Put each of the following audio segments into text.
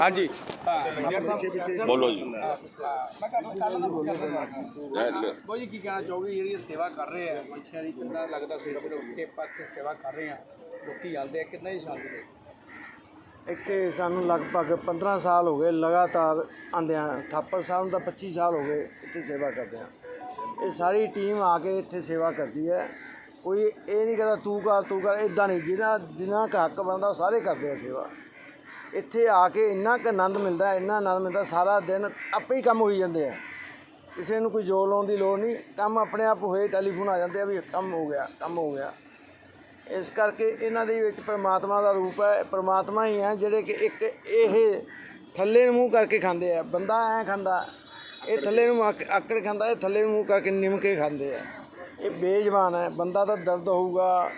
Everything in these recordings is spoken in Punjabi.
ਹਾਂਜੀ। ਬੋਲੋ ਜੀ। ਮੈਂ ਕੱਲ ਕੱਲ ਦਾ ਬੋਲਦਾ ਲੈ, ਲੈ। ਕੋਈ ਕੀ ਕਹਿਣਾ ਚਾਹੋਗੇ? ਜਿਹੜੀ ਸੇਵਾ ਕਰ ਰਹੇ ਆ ਪੰਛੀਆਂ ਦੀ ਕਿੰਨਾ ਲੱਗਦਾ ਉੱਠ ਕੇ ਪੱਖ ਸੇਵਾ ਕਰ ਰਹੇ ਆ? ਲੋਕੀ ਆਉਂਦੇ ਆ ਕਿੰਨਾ ਹੀ ਸ਼ਾਂਤੀ ਦੇ ਇੱਥੇ ਸਾਨੂੰ ਲਗਭਗ 15 ਸਾਲ ਹੋ ਗਏ ਲਗਾਤਾਰ ਆਂਦਿਆਂ ਥਾਪਰ ਸਾਹਿਬ ਨੂੰ ਤਾਂ 25 ਸਾਲ ਹੋ ਗਏ ਇੱਥੇ ਸੇਵਾ ਕਰਦੇ ਆ। ਇਹ ਸਾਰੀ ਟੀਮ ਆ ਕੇ ਇੱਥੇ ਸੇਵਾ ਕਰਦੀ ਹੈ। ਕੋਈ ਇਹ ਨਹੀਂ ਕਹਿੰਦਾ ਤੂੰ ਕਰ ਤੂੰ ਕਰ ਇਦਾਂ ਨਹੀਂ। ਜਿਹਨਾਂ ਜਿਨ੍ਹਾਂ ਦਾ ਹੱਕ ਬਣਦਾ ਉਹ ਸਾਰੇ ਕਰਦੇ ਆ ਸੇਵਾ। ਇੱਥੇ ਆ ਕੇ ਇੰਨਾ ਕੁ ਆਨੰਦ ਮਿਲਦਾ, ਇੰਨਾ ਆਨੰਦ ਮਿਲਦਾ, ਸਾਰਾ ਦਿਨ ਆਪੇ ਹੀ ਕੰਮ ਹੋਈ ਜਾਂਦੇ ਆ। ਕਿਸੇ ਨੂੰ ਕੋਈ ਜੋਰ ਲਾਉਣ ਦੀ ਲੋੜ ਨਹੀਂ, ਕੰਮ ਆਪਣੇ ਆਪ ਹੋਏ, ਟੈਲੀਫੋਨ ਆ ਜਾਂਦੇ ਆ ਵੀ ਕੰਮ ਹੋ ਗਿਆ, ਕੰਮ ਹੋ ਗਿਆ। ਇਸ ਕਰਕੇ ਇਹਨਾਂ ਦੇ ਵਿੱਚ ਪ੍ਰਮਾਤਮਾ ਦਾ ਰੂਪ ਹੈ, ਪ੍ਰਮਾਤਮਾ ਹੀ ਹੈ ਜਿਹੜੇ ਕਿ ਇੱਕ ਇਹ ਥੱਲੇ ਨੂੰ ਮੂੰਹ ਕਰਕੇ ਖਾਂਦੇ ਆ। ਬੰਦਾ ਐ ਖਾਂਦਾ, ਇਹ ਥੱਲੇ ਨੂੰ ਆਕ- ਆਕੜ ਖਾਂਦਾ, ਇਹ ਥੱਲੇ ਨੂੰ ਮੂੰਹ ਕਰਕੇ ਨਿਮ ਕੇ ਖਾਂਦੇ ਆ। ਇਹ ਬੇਜ਼ਬਾਨ ਹੈ, ਬੰਦਾ ਤਾਂ ਦਰਦ ਹੋਊਗਾ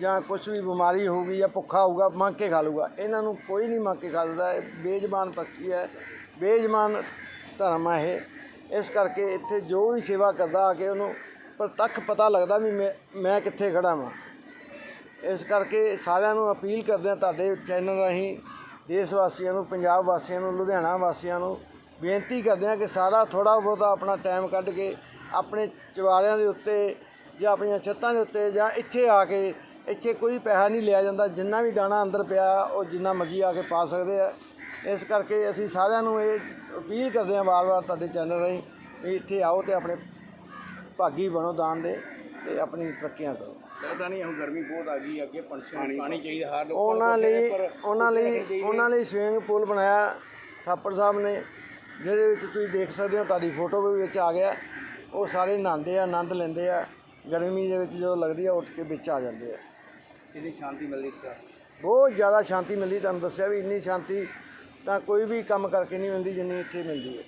ਜਾਂ ਕੁਝ ਵੀ ਬਿਮਾਰੀ ਹੋਊਗੀ ਜਾਂ ਭੁੱਖਾ ਹੋਊਗਾ ਮੰਗ ਕੇ ਖਾ ਲੂਗਾ ਇਹਨਾਂ ਨੂੰ ਕੋਈ ਨਹੀਂ ਮੰਗ ਕੇ ਖਾ ਸਕਦਾ। ਇਹ ਬੇਜ਼ਬਾਨ ਪੱਖੀ ਹੈ। ਬੇਜ਼ਬਾਨ ਧਰਮ ਹੈ ਇਹ। ਇਸ ਕਰਕੇ ਇੱਥੇ ਜੋ ਵੀ ਸੇਵਾ ਕਰਦਾ ਆ ਕੇ ਉਹਨੂੰ ਪ੍ਰਤੱਖ ਪਤਾ ਲੱਗਦਾ ਵੀ ਮੈਂ ਮੈਂ ਕਿੱਥੇ ਖੜਾ ਵਾਂ। ਇਸ ਕਰਕੇ ਸਾਰਿਆਂ ਨੂੰ ਅਪੀਲ ਕਰਦੇ ਹਾਂ ਤੁਹਾਡੇ ਚੈਨਲ ਰਾਹੀਂ, ਦੇਸ਼ ਵਾਸੀਆਂ ਨੂੰ, ਪੰਜਾਬ ਵਾਸੀਆਂ ਨੂੰ, ਲੁਧਿਆਣਾ ਵਾਸੀਆਂ ਨੂੰ ਬੇਨਤੀ ਕਰਦੇ ਹਾਂ ਕਿ ਸਾਰਾ ਥੋੜਾ ਬਹੁਤਾ ਆਪਣਾ ਟਾਈਮ ਕੱਢ ਕੇ ਆਪਣੇ ਚਵਾਰਿਆਂ ਦੇ ਉੱਤੇ ਜਾਂ ਆਪਣੀਆਂ ਛੱਤਾਂ ਦੇ ਉੱਤੇ ਜਾਂ ਇੱਥੇ ਆ ਕੇ ਇੱਥੇ ਕੋਈ ਪੈਸਾ ਨਹੀਂ ਲਿਆ ਜਾਂਦਾ। ਜਿੰਨਾ ਵੀ ਦਾਣਾ ਅੰਦਰ ਪਿਆ ਉਹ ਜਿੰਨਾ ਮਰਜ਼ੀ ਆ ਕੇ ਪਾ ਸਕਦੇ ਆ। ਇਸ ਕਰਕੇ ਅਸੀਂ ਸਾਰਿਆਂ ਨੂੰ ਇਹ ਅਪੀਲ ਕਰਦੇ ਹਾਂ ਵਾਰ-ਵਾਰ ਤੁਹਾਡੇ ਚੈਨਲ ਰਾਹੀਂ ਵੀ ਇੱਥੇ ਆਓ ਤੇ ਆਪਣੇ ਭਾਗੀ ਬਣੋ ਦਾਨ ਦੇ ਤੇ ਆਪਣੀ ਤਰੱਕੀਆਂ ਕਰੋ। ਪਤਾ ਨਹੀਂ ਹੁਣ ਗਰਮੀ ਬਹੁਤ ਆ ਗਈ ਅੱਗੇ ਪੰਛੀਆਂ ਨੂੰ ਪਾਣੀ ਚਾਹੀਦਾ ਹਰ ਲੋਕਾਂ ਉਹਨਾਂ ਲਈ ਉਹਨਾਂ ਲਈ। ਉਹਨਾਂ ਲਈ ਸਵਿਮਿੰਗ ਪੂਲ ਬਣਾਇਆ ਥਾਪੜ ਸਾਹਿਬ ਨੇ ਜਿਹਦੇ ਵਿੱਚ ਤੁਸੀਂ ਦੇਖ ਸਕਦੇ ਹੋ ਤੁਹਾਡੀ ਫੋਟੋ ਵੀ ਵਿੱਚ ਆ ਗਿਆ। ਉਹ ਸਾਰੇ ਨਹਾਉਂਦੇ ਆ ਆਨੰਦ ਲੈਂਦੇ ਆ। ਗਰਮੀ ਦੇ ਵਿੱਚ ਜਦੋਂ ਲੱਗਦੀ ਆ ਉੱਠ ਕੇ ਵਿੱਚ ਆ ਜਾਂਦੇ ਆ। ਕਿੰਨੀ ਸ਼ਾਂਤੀ ਮਿਲਦੀ ਸਰ ਬਹੁਤ ਜ਼ਿਆਦਾ ਸ਼ਾਂਤੀ ਮਿਲਦੀ ਤੁਹਾਨੂੰ ਦੱਸਿਆ ਵੀ ਇੰਨੀ ਸ਼ਾਂਤੀ ਤਾਂ ਕੋਈ ਵੀ ਕੰਮ ਕਰਕੇ ਨਹੀਂ ਮਿਲਦੀ ਜਿੰਨੀ ਇੱਥੇ ਮਿਲਦੀ ਹੈ।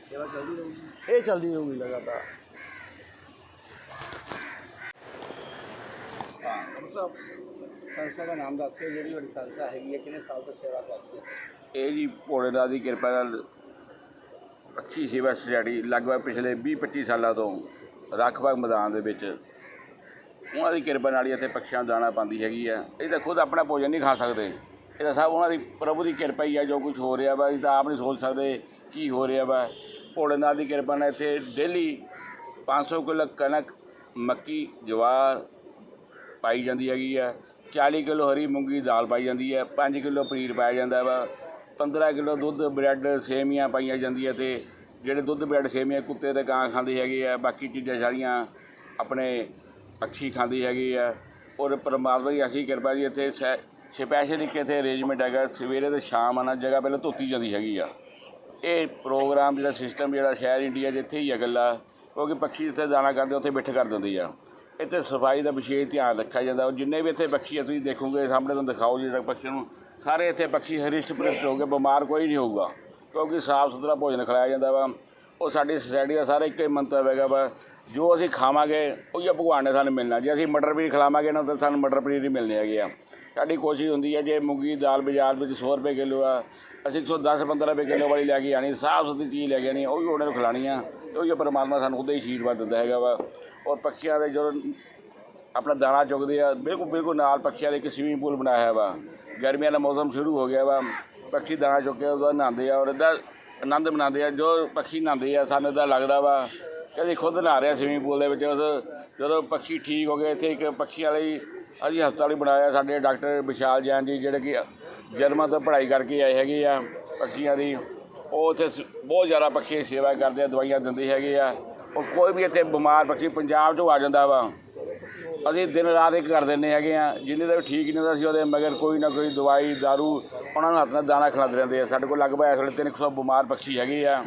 ਸੇਵਾ ਚੱਲਦੀ ਰਹੂਗੀ? ਇਹ ਚੱਲਦੀ ਹੋਊਗੀ ਲਗਾਤਾਰ। ਸਾਹਿਬ ਸੰਸਥਾ ਦਾ ਨਾਮ ਦੱਸਿਓ ਜਿਹੜੀ ਤੁਹਾਡੀ ਸੰਸਥਾ ਹੈਗੀ ਹੈ ਕਿੰਨੇ ਸਾਲ ਤੋਂ ਸੇਵਾ ਕਰਦੀ ਹੈ? ਇਹ ਜੀ ਭੋਲੇਨਾਥ ਦੀ ਕਿਰਪਾ ਨਾਲ ਅੱਛੀ ਸੇਵਾ ਸੁਸਾਇਟੀ ਲਗਭਗ ਪਿਛਲੇ 20-25 ਸਾਲਾਂ ਤੋਂ ਰੱਖਬਾਗ ਮੈਦਾਨ ਦੇ ਵਿੱਚ। ਉਹਨਾਂ ਦੀ ਕਿਰਪਾ ਨਾਲ ਹੀ ਇੱਥੇ ਪਕਸ਼ੀਆਂ ਨੂੰ ਦਾਣਾ ਪਾਉਂਦੀ ਹੈਗੀ ਆ। ਇਹ ਤਾਂ ਖੁਦ ਆਪਣਾ ਭੋਜਨ ਨਹੀਂ ਖਾ ਸਕਦੇ। ਇਹ ਤਾਂ ਸਭ ਉਹਨਾਂ ਦੀ ਪ੍ਰਭੂ ਦੀ ਕਿਰਪਾ ਹੀ ਆ, ਜੋ ਕੁਝ ਹੋ ਰਿਹਾ ਵਾ। ਇਹ ਤਾਂ ਆਪ ਨਹੀਂ ਸੋਚ ਸਕਦੇ ਕੀ ਹੋ ਰਿਹਾ ਵਾ। ਭੋਲੇਨਾਥ ਦੀ ਕਿਰਪਾ ਨਾਲ ਇੱਥੇ ਡੇਲੀ 500 ਕਿਲੋ ਕਣਕ, ਮੱਕੀ, ਜਵਾਰ ਪਾਈ ਜਾਂਦੀ ਹੈਗੀ ਆ। 40 ਕਿਲੋ ਹਰੀ ਮੂੰਗੀ ਦਾਲ ਪਾਈ ਜਾਂਦੀ ਹੈ 5 ਕਿਲੋ ਪਨੀਰ ਪਾਇਆ ਜਾਂਦਾ ਵਾ। 15 ਕਿਲੋ ਦੁੱਧ, ਬ੍ਰੈਡ, ਸੇਮੀਆਂ ਪਾਈਆਂ ਜਾਂਦੀਆਂ ਤੇ ਜਿਹੜੇ ਦੁੱਧ ਬ੍ਰੈਡ ਸੇਮੀਆਂ ਕੁੱਤੇ ਤੇ ਕਾਂ ਖਾਂਦੀ ਹੈਗੀ ਆ, ਬਾਕੀ ਚੀਜ਼ਾਂ ਸਾਰੀਆਂ ਆਪਣੇ ਪੱਖੀ ਖਾਂਦੀ ਹੈਗੀ ਆ। ਔਰ ਪਰਮਾਤਮਾ ਦੀ ਐਸੀ ਕਿਰਪਾ ਜੀ, ਇੱਥੇ ਸਪੈਸ਼ਲ ਇੱਕ ਇੱਥੇ ਅਰੇਂਜਮੈਂਟ ਹੈਗਾ, ਸਵੇਰੇ ਤੇ ਸ਼ਾਮ ਆਣਾ ਜਗ੍ਹਾ ਪਹਿਲਾਂ ਧੋਤੀ ਜਾਂਦੀ ਹੈਗੀ ਆ। ਇਹ ਪ੍ਰੋਗਰਾਮ ਜਿਹੜਾ ਸਿਸਟਮ ਜਿਹੜਾ ਸ਼ਹਿਰ ਇੰਡੀਆ 'ਚ ਇੱਥੇ ਹੀ ਹੈ ਇਕੱਲਾ ਕਿਉਂਕਿ ਪੱਖੀ ਜਿੱਥੇ ਦਾਣਾ ਕਰਦੇ, ਉੱਥੇ ਬਿੱਠ ਕਰ ਦਿੰਦੀ ਆ। ਇੱਥੇ ਸਫ਼ਾਈ ਦਾ ਵਿਸ਼ੇਸ਼ ਧਿਆਨ ਰੱਖਿਆ ਜਾਂਦਾ, ਔਰ ਜਿੰਨੇ ਵੀ ਇੱਥੇ ਪੱਖੀ ਆ, ਤੁਸੀਂ ਦੇਖੋਗੇ, ਸਾਹਮਣੇ ਤੁਹਾਨੂੰ ਦਿਖਾਓ ਜੀ ਤੱਕ ਪੱਖੀ ਨੂੰ, ਸਾਰੇ ਇੱਥੇ ਪੱਖੀ ਹਰਿਸ਼ਟ ਪੁਰਿਸ਼ਟ ਹੋ ਗਏ, ਬਿਮਾਰ ਕੋਈ ਨਹੀਂ ਹੋਊਗਾ। ਕਿਉਂਕਿ ਸਾਫ਼ ਸੁਥਰਾ ਭੋਜਨ ਖਿਲਾਇਆ ਜਾਂਦਾ ਵਾ, ਉਹ ਸਾਡੀ ਸੋਸਾਇਟੀ ਦਾ ਸਾਰਾ ਇੱਕੋ ਹੀ ਮੰਤਵ ਹੈਗਾ ਵਾ, ਜੋ ਅਸੀਂ ਖਾਵਾਂਗੇ, ਉਹੀ ਭਗਵਾਨ ਨੇ ਸਾਨੂੰ ਮਿਲਣਾ, ਜੇ ਅਸੀਂ ਮਟਰ ਪਨੀਰ ਖਿਲਾਵਾਂਗੇ ਨਾ, ਤਾਂ ਸਾਨੂੰ ਮਟਰ ਪਨੀਰ ਹੀ ਮਿਲਣੇ ਹੈਗੇ ਆ। ਸਾਡੀ ਕੋਸ਼ਿਸ਼ ਹੁੰਦੀ ਹੈ ਜੇ ਮੂੰਗੀ ਦਾਲ ਬਾਜ਼ਾਰ ਵਿੱਚ 100 ਰੁਪਏ ਕਿਲੋ ਆ, ਅਸੀਂ 110 15 ਰੁਪਏ ਕਿਲੋ ਵਾਲੀ ਲੈ ਕੇ ਆਣੀ ਸਾਫ਼ ਸੁਥਰੀ ਚੀਜ਼ ਲੈ ਕੇ ਆਣੀ ਉਹ ਵੀ ਉਹਨਾਂ ਨੂੰ ਖਿਲਾਣੀ ਆ, ਤੇ ਉਹੀ ਪਰਮਾਤਮਾ ਸਾਨੂੰ ਉਹਦਾ ਹੀ ਆਸ਼ੀਰਵਾਦ ਦਿੰਦਾ ਹੈਗਾ ਵਾ। ਔਰ ਪੱਖੀਆਂ ਦੇ ਜਦੋਂ ਆਪਣਾ ਦਾਣਾ ਚੁਗਦੇ ਆ ਬਿਲਕੁਲ ਬਿਲਕੁਲ ਨਾਲ ਪੱਖੀਆਂ ਦੇ ਇੱਕ ਸਵੀਮਿੰਗ ਪੂਲ ਬਣਾਇਆ ਹੋਇਆ ਵਾ, ਗਰਮੀਆਂ ਦਾ ਮੌਸਮ ਸ਼ੁਰੂ ਹੋ ਗਿਆ ਵਾ ਪੱਖੀ ਦਾਣਾ ਚੁੱਕ ਕੇ ਉਹਦਾ ਨਹਾਉਂਦੇ ਆ ਔਰ ਇਹਦਾ ਆਨੰਦ ਮਨਾਉਂਦੇ ਆ। ਜੋ ਪੱਖੀ ਨਹਾਉਂਦੇ ਆ, ਸਾਨੂੰ ਇਹਦਾ ਲੱਗਦਾ ਵਾ ਕਿ ਅਸੀਂ ਖੁਦ ਨਹਾ ਰਹੇ ਆ ਸਵੀਮਿੰਗ ਪੂਲ ਦੇ ਵਿੱਚ। ਉਸ ਜਦੋਂ ਪੱਖੀ ਠੀਕ ਹੋ ਗਏ, ਇੱਥੇ ਇੱਕ ਪੱਖੀ ਵਾਲੇ ਅਸੀਂ ਹਸਪਤਾਲ ਹੀ ਬਣਾਇਆ। ਸਾਡੇ ਡਾਕਟਰ ਵਿਸ਼ਾਲ ਜੈਨ ਜੀ ਜਿਹੜੇ ਕਿ ਜਰਮਨ ਤੋਂ ਪੜ੍ਹਾਈ ਕਰਕੇ ਆਏ ਹੈਗੇ ਆ ਪੱਖੀਆਂ ਦੀ, ਉਹ ਉੱਥੇ ਸ- ਬਹੁਤ ਜ਼ਿਆਦਾ ਪੱਖੀ ਸੇਵਾ ਕਰਦੇ ਆ, ਦਵਾਈਆਂ ਦਿੰਦੇ ਹੈਗੇ ਆ। ਉਹ ਕੋਈ ਵੀ ਇੱਥੇ ਬਿਮਾਰ ਪੱਖੀ ਪੰਜਾਬ 'ਚੋਂ ਆ ਜਾਂਦਾ ਵਾ। ਅਸੀਂ ਦਿਨ ਰਾਤ ਇੱਕ ਕਰ ਦਿੰਦੇ ਹੈਗੇ ਆ ਜਿੰਨੇ ਦਾ ਠੀਕ ਨਹੀਂ ਹੁੰਦਾ ਅਸੀਂ ਉਹਦੇ ਮਗਰ ਕੋਈ ਨਾ ਕੋਈ ਦਵਾਈ ਦਾਰੂ ਉਹਨਾਂ ਨੂੰ ਹੱਥ ਨਾਲ ਦਾਣਾ ਖਿਲਾਉਂਦੇ ਰਹਿੰਦੇ ਆ। ਸਾਡੇ ਕੋਲ ਲਗਭਗ ਇਸ ਵੇਲੇ 300 ਬਿਮਾਰ ਪੱਖੀ ਹੈਗੇ ਆ।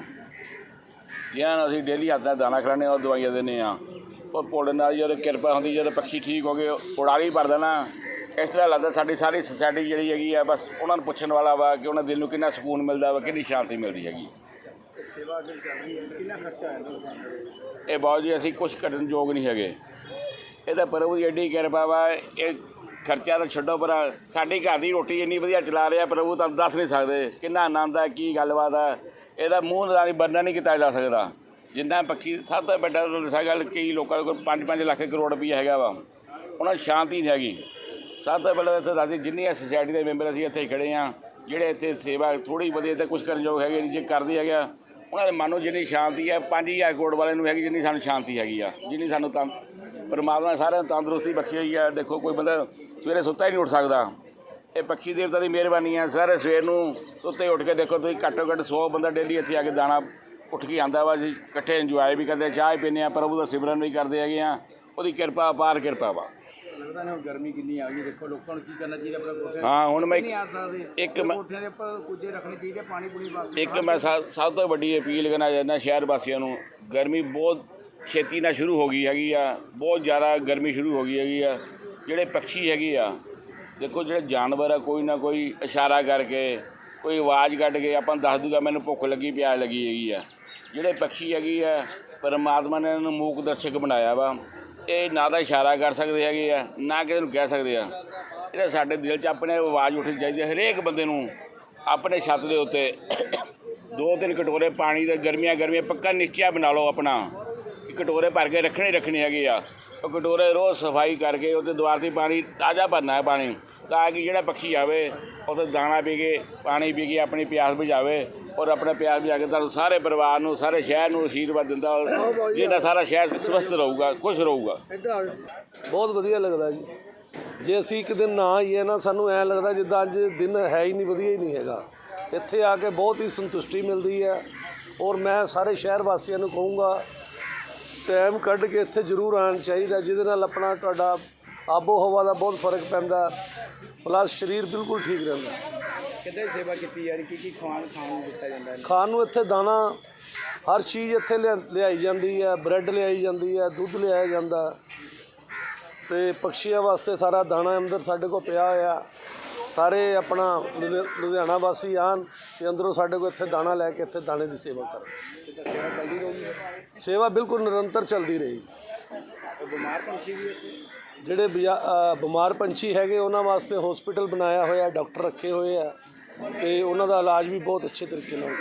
ਜਿਨ੍ਹਾਂ ਨੂੰ ਅਸੀਂ ਡੇਲੀ ਹੱਥ ਨਾਲ ਦਾਣਾ ਖਿਲਾਉਂਦੇ ਹਾਂ ਉਹ ਦਵਾਈਆਂ ਦਿੰਦੇ ਆ ਉਹ ਪੁੱਲ ਨਾਲ ਜਦੋਂ ਕਿਰਪਾ ਹੁੰਦੀ ਜਦੋਂ ਪੱਖੀ ਠੀਕ ਹੋ ਗਏ ਉਡਾਰੀ ਭਰ ਦੇਣਾ। ਇਸ ਤਰ੍ਹਾਂ ਲੱਗਦਾ ਸਾਡੀ ਸਾਰੀ ਸੁਸਾਇਟੀ ਜਿਹੜੀ ਹੈਗੀ ਆ ਬਸ ਉਹਨਾਂ ਨੂੰ ਪੁੱਛਣ ਵਾਲਾ ਵਾ ਕਿ ਉਹਨਾਂ ਦਿਲ ਨੂੰ ਕਿੰਨਾ ਸਕੂਨ ਮਿਲਦਾ ਵਾ ਕਿੰਨੀ ਸ਼ਾਂਤੀ ਮਿਲਦੀ ਹੈਗੀ। ਸੇਵਾ ਕਿੰਨਾ ਖਰਚਾ ਆ ਸਾਨੂੰ ਇਹ ਬਾਬੂ ਜੀ ਅਸੀਂ ਕੁਝ ਕੱਢਣ ਯੋਗ ਨਹੀਂ ਹੈਗੇ। ਇਹ ਤਾਂ ਪ੍ਰਭੂ ਦੀ ਐਡੀ ਕਿਰਪਾ ਵਾ, ਇਹ ਖਰਚਾ ਤਾਂ ਛੱਡੋ ਪਰ ਸਾਡੀ ਘਰ ਦੀ ਰੋਟੀ ਇੰਨੀ ਵਧੀਆ ਚਲਾ ਰਿਹਾ, ਪ੍ਰਭੂ ਤੁਹਾਨੂੰ ਦੱਸ ਨਹੀਂ ਸਕਦੇ ਕਿੰਨਾ ਆਨੰਦ ਹੈ ਕੀ ਗੱਲਬਾਤ ਆ। ਇਹਦਾ ਮੂੰਹ ਨਾਲ ਨਹੀਂ ਵਰਣਨ ਨਹੀਂ ਕੀਤਾ ਜਾ ਸਕਦਾ। ਜਿੰਨਾ ਪੱਖੀ ਸਭ ਤੋਂ ਵੱਡਾ ਤੁਹਾਨੂੰ ਗੱਲ ਕਈ ਲੋਕਾਂ ਕੋਲ 5-5 ਲੱਖ ਕਰੋੜ ਰੁਪਈਆ ਹੈਗਾ ਵਾ। ਉਹਨਾਂ ਨੂੰ ਸ਼ਾਂਤੀ ਨਹੀਂ ਹੈਗੀ। ਸਭ ਤੋਂ ਪਹਿਲਾਂ ਇੱਥੇ ਦੱਸਦੀ ਜਿੰਨੀ ਸੋਸਾਇਟੀ ਦੇ ਮੈਂਬਰ ਅਸੀਂ ਇੱਥੇ ਖੜੇ ਆ, ਜਿਹੜੇ ਇੱਥੇ ਸੇਵਾ ਥੋੜੀ ਵਧੀਆ ਤੇ ਕੁਝ ਕਰਨ ਯੋਗ ਹੈਗੇ, ਜੇ ਕਰਦੇ ਹੈਗੇ ਆ, ਉਹਨਾਂ ਦੇ ਮਨ ਨੂੰ ਜਿੰਨੀ ਸ਼ਾਂਤੀ ਹੈ 5000 ਕਰੋੜ ਵਾਲੇ ਨੂੰ ਹੈਗੀ, ਜਿੰਨੀ ਸਾਨੂੰ ਸ਼ਾਂਤੀ ਹੈਗੀ ਆ, ਜਿੰਨੀ ਸਾਨੂੰ ਤਾਂ ਪਰਮਾਤਮਾ ਨੇ ਸਾਰਿਆਂ ਨੂੰ ਤੰਦਰੁਸਤੀ ਬਖਸ਼ੀ ਹੋਈ ਆ। ਦੇਖੋ ਕੋਈ ਬੰਦਾ ਸਵੇਰੇ ਸੁੱਤਾ ਹੀ ਨਹੀਂ ਉੱਠ ਸਕਦਾ। ਇਹ ਪੱਖੀ ਦੇਵਤਾ ਦੀ ਮਿਹਰਬਾਨੀ ਹੈ ਸਾਰੇ ਸਵੇਰ ਨੂੰ ਸੁੱਤੇ ਉੱਠ ਕੇ ਦੇਖੋ ਤੁਸੀਂ ਘੱਟੋ ਘੱਟ 100 ਬੰਦਾ ਡੇਲੀ ਇੱਥੇ ਆ ਕੇ ਦਾਣਾ ਉੱਠ ਕੇ ਆਂਦਾ ਵਾ। ਜੀ ਇਕੱਠੇ ਇੰਜੋਏ ਵੀ ਕਰਦੇ ਚਾਹ ਪੀਂਦੇ ਆ ਪ੍ਰਭੂ ਦਾ ਸਿਮਰਨ ਵੀ ਕਰਦੇ ਹੈਗੇ ਆ। ਉਹਦੀ ਕਿਰਪਾ ਅਪਾਰ ਕਿਰਪਾ ਵਾ। ਲੱਗਦਾ ਹੁਣ ਗਰਮੀ ਕਿੰਨੀ ਆ ਗਈ। ਦੇਖੋ ਲੋਕਾਂ ਨੂੰ ਕੀ ਕਰਨਾ ਚਾਹੀਦਾ ਆਪਣਾ ਕੋਠੇ ਹਾਂ ਹੁਣ ਮੈਂ ਨਹੀਂ ਆ ਸਕਦੇ। ਇੱਕ ਮੈਂ- ਕੋਠਿਆਂ ਦੇ ਉੱਪਰ ਕੁਝੇ ਰੱਖਣੇ ਚਾਹੀਦੇ ਪਾਣੀ ਪੂਣੀ ਵਾਸਤੇ ਇੱਕ ਮੈਂ ਸਭ ਤੋਂ ਵੱਡੀ ਅਪੀਲ ਕਰਨਾ ਚਾਹੁੰਦਾ ਸ਼ਹਿਰ ਵਾਸੀਆਂ ਨੂੰ ਗਰਮੀ ਬਹੁਤ ਛੇਤੀ ਨਾਲ ਸ਼ੁਰੂ ਹੋ ਗਈ ਹੈਗੀ ਆ, ਬਹੁਤ ਜ਼ਿਆਦਾ ਗਰਮੀ ਸ਼ੁਰੂ ਹੋ ਗਈ ਹੈਗੀ ਆ। ਜਿਹੜੇ ਪੰਛੀ ਹੈਗੇ ਆ, ਦੇਖੋ ਜਿਹੜੇ ਜਾਨਵਰ ਆ, ਕੋਈ ਨਾ ਕੋਈ ਇਸ਼ਾਰਾ ਕਰਕੇ, ਕੋਈ ਆਵਾਜ਼ ਕੱਢ ਕੇ ਆਪਾਂ ਨੂੰ ਦੱਸ ਦੂਗਾ, ਮੈਨੂੰ ਭੁੱਖ ਲੱਗੀ, ਪਿਆਸ ਲੱਗੀ ਹੈਗੀ ਆ। ਜਿਹੜੇ ਪੰਛੀ ਹੈਗੇ ਆ, ਪਰਮਾਤਮਾ ਨੇ ਇਹਨਾਂ ਨੂੰ ਮੂਕ ਦਰਸ਼ਕ ਬਣਾਇਆ ਵਾ। ਇਹ ਨਾ ਤਾਂ ਇਸ਼ਾਰਾ ਕਰ ਸਕਦੇ ਹੈਗੇ ਆ, ਨਾ ਕਿਸੇ ਨੂੰ ਕਹਿ ਸਕਦੇ ਆ। ਇਹਦਾ ਸਾਡੇ ਦਿਲ 'ਚ ਆਪਣੇ ਆਵਾਜ਼ ਉੱਠਣੀ ਚਾਹੀਦੀ ਹੈ ਹਰੇਕ ਬੰਦੇ ਨੂੰ ਆਪਣੇ ਛੱਤ ਦੇ ਉੱਤੇ ਦੋ ਤਿੰਨ ਕਟੋਰੇ ਪਾਣੀ ਦੇ ਗਰਮੀਆਂ ਗਰਮੀਆਂ ਪੱਕਾ ਨਿਸ਼ਚਾ ਬਣਾ ਲਓ ਆਪਣਾ। ਕਟੋਰੇ ਭਰ ਕੇ ਰੱਖਣੇ ਹੀ ਰੱਖਣੇ ਹੈਗੇ ਆ। ਉਹ ਕਟੋਰੇ ਰੋਜ਼ ਸਫ਼ਾਈ ਕਰਕੇ ਉਹਦੇ ਦੁਆਰ ਤੇ ਪਾਣੀ ਤਾਜ਼ਾ ਭਰਨਾ ਹੈ ਪਾਣੀ। ਤਾਂ ਕਿ ਜਿਹੜਾ ਪੰਛੀ ਆਵੇ ਉਹਦੇ ਦਾਣਾ ਪੀ ਕੇ ਪਾਣੀ ਪੀ ਕੇ ਆਪਣੀ ਪਿਆਸ ਬੁਝਾਵੇ ਔਰ ਆਪਣਾ ਪਿਆਸ ਬੁਝਾ ਕੇ ਤੁਹਾਨੂੰ ਸਾਰੇ ਪਰਿਵਾਰ ਨੂੰ ਸਾਰੇ ਸ਼ਹਿਰ ਨੂੰ ਆਸ਼ੀਰਵਾਦ ਦਿੰਦਾ ਔਰ ਜਿਹਦਾ ਸਾਰਾ ਸ਼ਹਿਰ ਸਵਸਥ ਰਹੂਗਾ ਖੁਸ਼ ਰਹੂਗਾ। ਬਹੁਤ ਵਧੀਆ ਲੱਗਦਾ ਜੀ। ਜੇ ਅਸੀਂ ਇੱਕ ਦਿਨ ਨਾ ਆਈਏ ਨਾ ਸਾਨੂੰ ਐ ਲੱਗਦਾ ਜਿੱਦਾਂ ਅੱਜ ਦਿਨ ਹੈ ਹੀ ਨਹੀਂ ਵਧੀਆ ਹੀ ਨਹੀਂ ਹੈਗਾ। ਇੱਥੇ ਆ ਕੇ ਬਹੁਤ ਹੀ ਸੰਤੁਸ਼ਟੀ ਮਿਲਦੀ ਹੈ। ਔਰ ਮੈਂ ਸਾਰੇ ਸ਼ਹਿਰ ਵਾਸੀਆਂ ਨੂੰ ਕਹੂੰਗਾ ਟਾਈਮ ਕੱਢ ਕੇ ਇੱਥੇ ਜ਼ਰੂਰ ਆਉਣਾ ਚਾਹੀਦਾ ਜਿਹਦੇ ਨਾਲ ਆਪਣਾ ਤੁਹਾਡਾ ਆਬੋ ਹਵਾ ਦਾ ਬਹੁਤ ਫ਼ਰਕ ਪੈਂਦਾ ਪਲੱਸ ਸਰੀਰ ਬਿਲਕੁਲ ਠੀਕ ਰਹਿੰਦਾ। ਕਿੱਦਾਂ ਦੀ ਸੇਵਾ ਕੀਤੀ ਰਹੀ ਕੀ ਕੀ ਖਾਣ ਖਾਣ ਨੂੰ ਦਿੱਤਾ ਜਾਂਦਾ ਹੈ ਖਾਣ ਨੂੰ ਇੱਥੇ ਦਾਣਾ ਹਰ ਚੀਜ਼ ਇੱਥੇ ਲਿਆ- ਲਿਆਈ ਜਾਂਦੀ ਹੈ ਬ੍ਰੈਡ ਲਿਆਈ ਜਾਂਦੀ ਹੈ ਦੁੱਧ ਲਿਆਇਆ ਜਾਂਦਾ। ਤੇ ਪਕਸ਼ੀਆਂ ਵਾਸਤੇ ਸਾਰਾ ਦਾਣਾ ਅੰਦਰ ਸਾਡੇ ਕੋਲ ਪਿਆ ਹੋਇਆ। ਸਾਰੇ ਆਪਣਾ ਲੁਧਿ- ਲੁਧਿਆਣਾ ਵਾਸੀ ਆਣ ਤੇ ਅੰਦਰੋਂ ਸਾਡੇ ਕੋਲ ਇੱਥੇ ਦਾਣਾ ਲੈ ਕੇ ਇੱਥੇ ਦਾਣੇ ਦੀ ਸੇਵਾ ਕਰਨ। ਸੇਵਾ ਚੱਲਦੀ ਰਹੂਗੀ ਸੇਵਾ ਬਿਲਕੁਲ ਨਿਰੰਤਰ ਚੱਲਦੀ ਰਹੀ। ਬਿਮਾਰ ਪੰਛੀ ਵੀ ਜਿਹੜੇ ਬਿਆ- ਬਿਮਾਰ ਪੰਛੀ ਹੈਗੇ, ਉਹਨਾਂ ਵਾਸਤੇ ਹਸਪੀਟਲ ਬਣਾਇਆ ਹੋਇਆ ਡਾਕਟਰ ਰੱਖੇ ਹੋਏ ਆ, ਤੇ ਉਹਨਾਂ ਦਾ ਇਲਾਜ ਵੀ ਬਹੁਤ ਅੱਛੇ ਤਰੀਕੇ ਨਾਲ